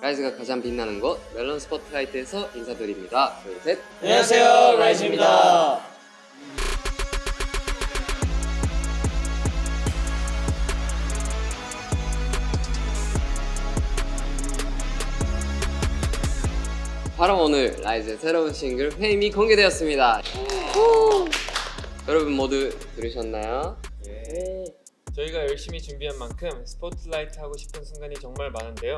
라이즈가 가장 빛나는 곳 멜론 스포트라이트에서 인사드립니다. 둘, 셋. 안녕하세요 라이즈입니다. 바로 오늘 라이즈의 새로운 싱글 페임이 공개되었습니다. 여러분 모두 들으셨나요? 저희가 열심히 준비한 만큼 스포트라이트 하고 싶은 순간이 정말 많은데요.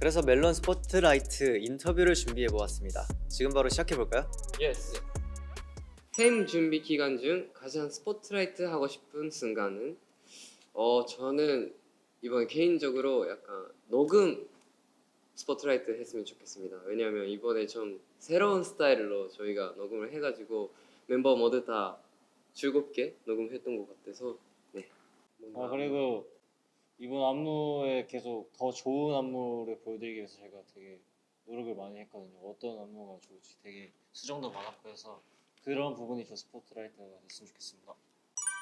그래서 멜론 스포트라이트 인터뷰를 준비해 보았습니다. 지금 바로 시작해 볼까요? 예스. 페임 준비 기간 중 가장 스포트라이트 하고 싶은 순간은 어 저는 이번 개인적으로 약간 녹음 스포트라이트 했으면 좋겠습니다. 왜냐하면 이번에 좀 새로운 스타일로 저희가 녹음을 해가지고 멤버 모두 다 즐겁게 녹음했던 것 같아서 네. 뭔가 아 그리고 이번 안무에 계속 더 좋은 안무를 보여드리기 위해서 제가 되게 노력을 많이 했거든요. 어떤 안무가 좋을지 되게 수정도 많았고 해서 그런 부분이 좀 스포트라이트가 됐으면 좋겠습니다.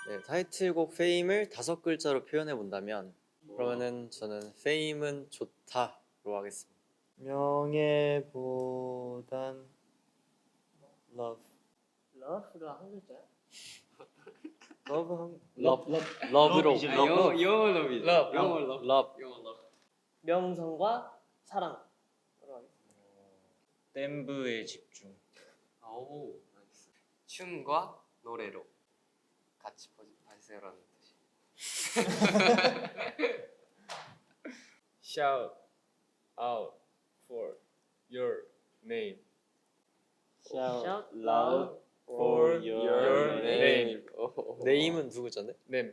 네, 타이틀곡 페임을 다섯 글자로 표현해 본다면 그러면은 저는 페임은 좋다로 하겠습니다. 명예보단 love. 러프가 한 글자야? love 한 러브, love love로 러브이지, 아, 영어 영어 러브 러브. 영어 러브 love 영어 러브 명성과 사랑. 댐브의 집중. 오 나이스 춤과 노래로 같이 보세요라는 뜻이 Shout out for your name. Shout loud for your name. 네임은 두 글자인데? 네.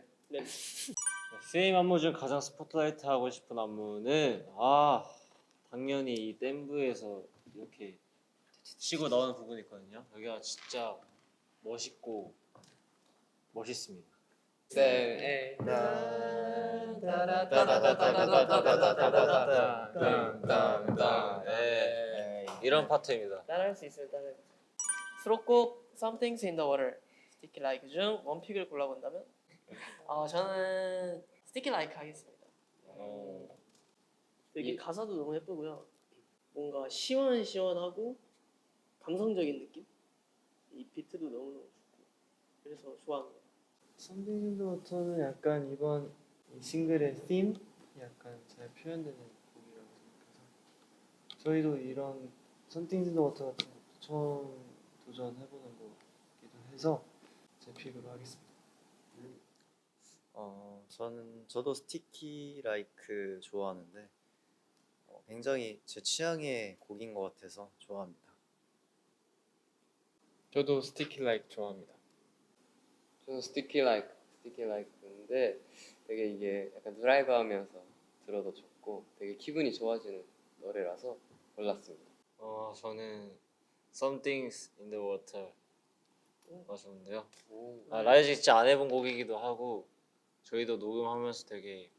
세임 안무 중 가장 스포트라이트 하고 싶은 안무는 아 당연히 이 댐브에서 이렇게 치고 나오는 부분이 있거든요. 여기가 진짜 멋있고 멋있습니다. 네. 네. 이런 파트입니다. 따라할 수 있으면 따라해. 수록곡 Something's in the Water, Sticky Like 중 원픽을 골라본다면, 어 저는 Sticky Like 하겠습니다. 이게 이- 가사도 너무 예쁘고요. 뭔가 시원시원하고 감성적인 느낌. 이 비트도 너무 너무 좋고 그래서 좋아합니다. 워터는 약간 이번 이 싱글의 팀 약간 잘 표현되는 곡이라고 생각해서 저희도 이런 썸띵 인더 워터 같은 것도 처음 도전해보는 거기도 해서 제 픽으로 하겠습니다. 어, 저는 저도 스티키 라이크 좋아하는데 어, 굉장히 제 취향의 곡인 것 같아서 좋아합니다. 저도 스티키 라이크 좋아합니다. 저는 스티키 라이크 스티키 라이크인데 되게 이게 약간 드라이브 하면서 들어도 좋고 되게 기분이 좋아지는 노래라서 골랐습니다. 어 저는 Something's in the Water 가 좋은데요. 아, 라이즈 진짜 안 해본 곡이기도 하고 저희도 녹음하면서 되게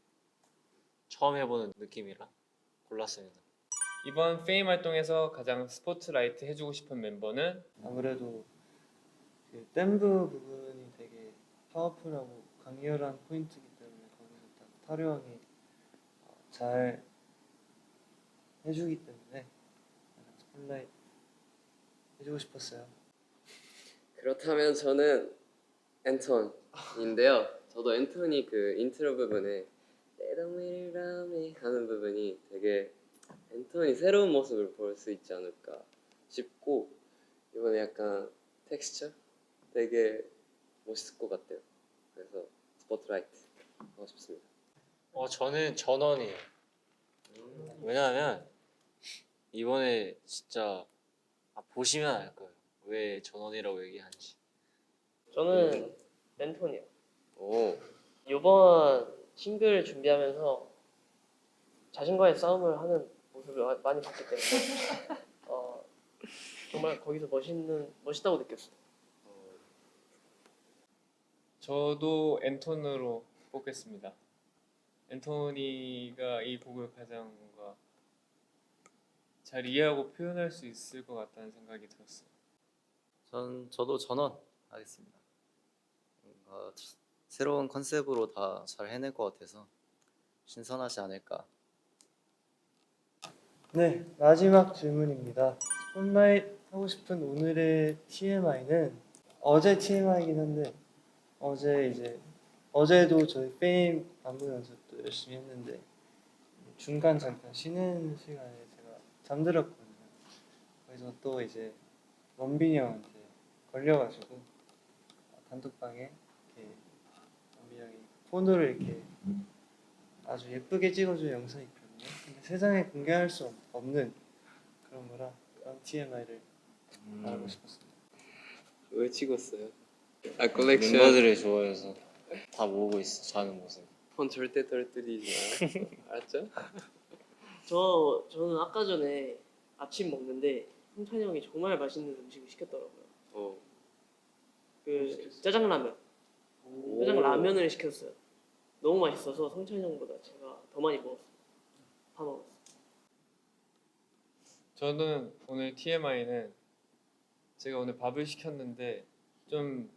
처음 해보는 느낌이라 골랐습니다. 이번 페임 활동에서 가장 스포트라이트 해주고 싶은 멤버는 아무래도 그 댐브 부분이 되게 파워풀하고 강렬한 포인트이기 때문에 거기서 딱 타려 형이 어, 잘 해주기 때문에 스플라이트 해주고 싶었어요. 그렇다면 저는 앤톤인데요. 저도 앤톤이 그 인트로 부분에 me 하는 부분이 되게 앤톤이 새로운 모습을 볼 수 있지 않을까 싶고 이번에 약간 텍스처 되게 멋있을 것 같아요. 그래서 스포트라이트 하고 싶습니다. 어 저는 전원이에요. 왜냐하면 이번에 진짜 아, 보시면 알 거예요. 왜 전원이라고 얘기하는지. 저는 랜톤이요. 오, 이번 싱글 준비하면서 자신과의 싸움을 하는 모습을 마- 많이 봤기 때문에 어, 정말 거기서 멋있는 멋있다고 느꼈어요. 저도 앤톤으로 뽑겠습니다. 앤토니가 이 곡을 가장 뭔가 잘 이해하고 표현할 수 있을 것 같다는 생각이 들었어요. 전 저도 전원 하겠습니다. 뭔가 새로운 컨셉으로 다 잘 해낼 것 같아서 신선하지 않을까. 네, 마지막 질문입니다. 스폰라이트 하고 싶은 오늘의 TMI는 어제 TMI이긴 한데 어제 이제 어제도 저희 페임 안무 연습도 열심히 했는데 중간 잠깐 쉬는 시간에 제가 잠들었거든요. 그래서 또 이제 원빈이 형한테 걸려가지고 단톡방에 이렇게 원빈이 형이 폰으로 이렇게 아주 예쁘게 찍어준 영상이 있거든요. 근데 세상에 공개할 수 없- 없는 그런 거라 그런 TMI를 알고 싶었습니다. 왜 찍었어요? 아 컬렉션 멤버들이 좋아해서 다 모으고 있어 자는 모습. 폰 절대 떨어뜨리지 마 알았죠? 저 저는 아까 전에 아침 먹는데 성찬이 형이 정말 맛있는 음식을 시켰더라고요. 어 그 짜장라면. 짜장라면을 시켰어요. 너무 맛있어서 성찬이 형보다 제가 더 많이 먹었어요. 다 먹었어요. 저는 오늘 TMI는 제가 오늘 밥을 시켰는데 좀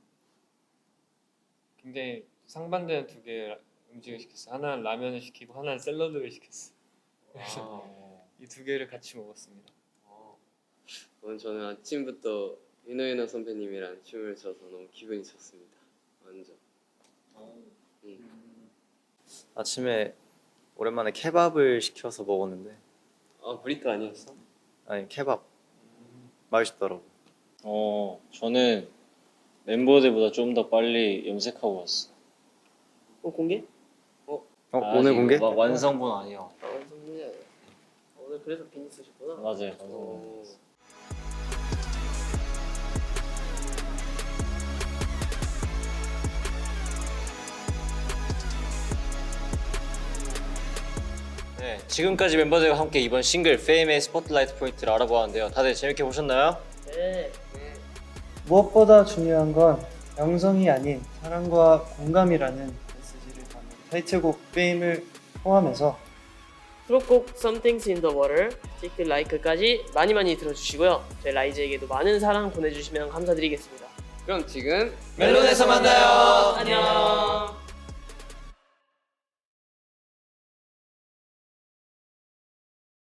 굉장히 상반되는 두 개의 음식을 시켰어요. 하나는 라면을 시키고 하나는 샐러드를 시켰어요. 그래서 이 두 개를 같이 먹었습니다. 오늘 저는 아침부터 유노유노 선배님이랑 춤을 춰서 너무 기분이 좋습니다 완전 음. 아침에 오랜만에 케밥을 시켜서 먹었는데 아 브리또 아니었어? 아니 케밥 맛있더라고. 어 저는 멤버들보다 좀 더 빨리 염색하고 왔어. 어 공개? 어 아직 오늘 공개? 와- 완성본 아니야. 아 완성문이 아니야. 오늘 그래서 비니 쓰셨구나. 맞아요. 어. 완성본. 네, 지금까지 멤버들과 함께 이번 싱글 페임의 스포트라이트 포인트를 알아보았는데요. 다들 재밌게 보셨나요? 네. 무엇보다 중요한 건 영성이 아닌 사랑과 공감이라는 메시지를 담은 타이틀곡 게임을 포함해서 수록곡 Something's in the Water, 티크 라이크까지 많이 많이 들어주시고요. 저희 라이즈에게도 많은 사랑 보내주시면 감사드리겠습니다. 그럼 지금 멜론에서 만나요. 안녕.